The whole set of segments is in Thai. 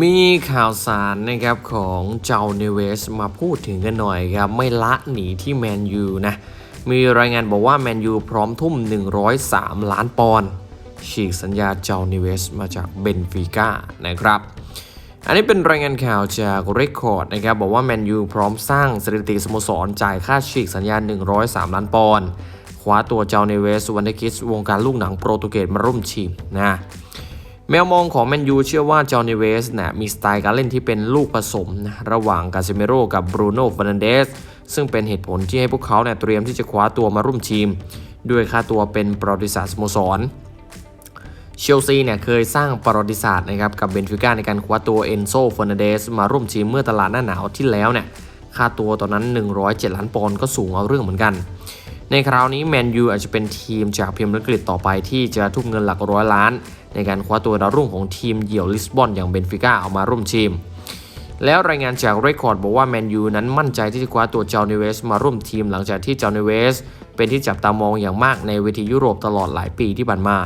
มีข่าวสารนะครับของเจ้าเนเวสมาพูดถึงกันหน่อยครับ ไม่ละหนีที่แมนยูนะ มีรายงานบอกว่าแมนยูพร้อมทุ่ม 103 ล้านปอนด์ฉีกสัญญาเจ้าเนเวสมาจากเบนฟิก้านะครับ อันนี้เป็นรายงานข่าวจากเรคคอร์ดนะครับ บอกว่าแมนยูพร้อมสร้างสถิติสโมสรจ่ายค่าฉีกสัญญา 103 ล้านปอนด์คว้าตัวเจ้าเนเวสวันเดคิสวงการลูกหนังโปรตุเกสมาร่วมทีมนะ แมวมองของแมนยูเชื่อว่าจอห์นนีเวสนะมีสไตล์การเล่นที่เป็นลูกผสมนะระหว่างกาเซเมโรกับบรูโน่ฟานันเดสซึ่งเป็นเหตุผลที่ให้พวกเขาเนี่ยเตรียมที่จะคว้าตัวมาร่วมทีม ด้วยค่าตัวเป็นประวัติศาสตร์สโมสรเชลซีเนี่ยเคยสร้างประวัติศาสตร์นะครับกับเบนฟิก้าในการคว้าตัวเอนโซเฟอร์นันเดสมาร่วมทีมเมื่อตลาดหน้าหนาวที่แล้วเนี่ยค่าตัวตอนนั้น 107 ล้านปอนด์ก็สูงเอาเรื่องเหมือนกัน ในคราวนี้แมนยูอาจจะเป็นทีมจากพรีเมียร์ลีกต่อไปที่จะทุ่มเงินหลักร้อยล้าน ในการคว้าตัวดาวรุ่งของทีมเยี่ยวลิสบอนอย่างเบนฟิก้าเอามาร่วมทีม แล้วรายงานจากเรคคอร์ดบอกว่าแมนยูนั้นมั่นใจที่จะคว้าตัวเจ้าเนเวสมาร่วมทีมหลังจากที่เจ้าเนเวสเป็นที่จับตามองอย่างมากในเวทียุโรปตลอดหลายปีที่ผ่านมา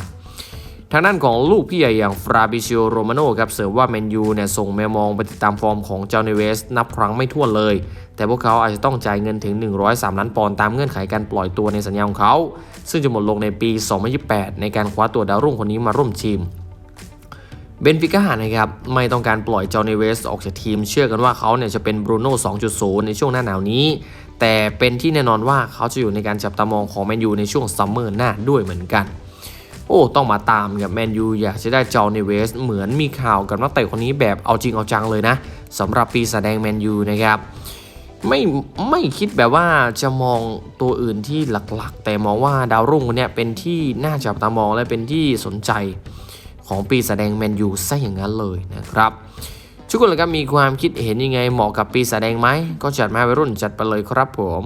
ทางด้านของลูกพี่ใหญ่อย่างฟราบิซิโอโรมาโนครับเสริมว่าแมนยูเนี่ยส่งแมวมองไปติดตามฟอร์มของเจ้าเนเวส นับครั้งไม่ถ้วนเลย แต่พวกเขาอาจจะต้องจ่ายเงินถึง 103 ล้านปอนด์ตามเงื่อนไขการปล่อยตัวในสัญญาของเขา ซึ่งจะหมดลงในปี 2028 ในการคว้าตัวดาวรุ่งคนนี้มาร่วมทีมเบนฟิก้านะครับไม่ต้องการปล่อยจอห์นเนเวสออกจากทีม เชื่อกันว่าเขาเนี่ยจะเป็นบรูโน่ 2.0 ในช่วงหน้าหนาวนี้ แต่เป็นที่แน่นอนว่าเขาจะอยู่ในการจับตามองของแมนยูในช่วงซัมเมอร์หน้าด้วยเหมือนกัน โอ้ต้องมาตามกับแมนยูอยากจะได้จอห์นเนเวส เหมือนมีข่าวกับนักเตะคนนี้แบบเอาจริงเอาจังเลยนะสำหรับปีแสดงแมนยูนะครับไม่ไม่คิดแบบว่าจะมองตัวอื่นที่หลักๆ แต่มองว่าดาวรุ่งคนนี้เป็นที่น่าจับตามองและเป็นที่สนใจของปีแสดงแมนยูซะอย่างนั้นเลยนะครับทุกคนเลยครับมีความคิดเห็นยังไงเหมาะกับปีแสดงไหมก็จัดมาวัยรุ่นจัดไปเลยครับผม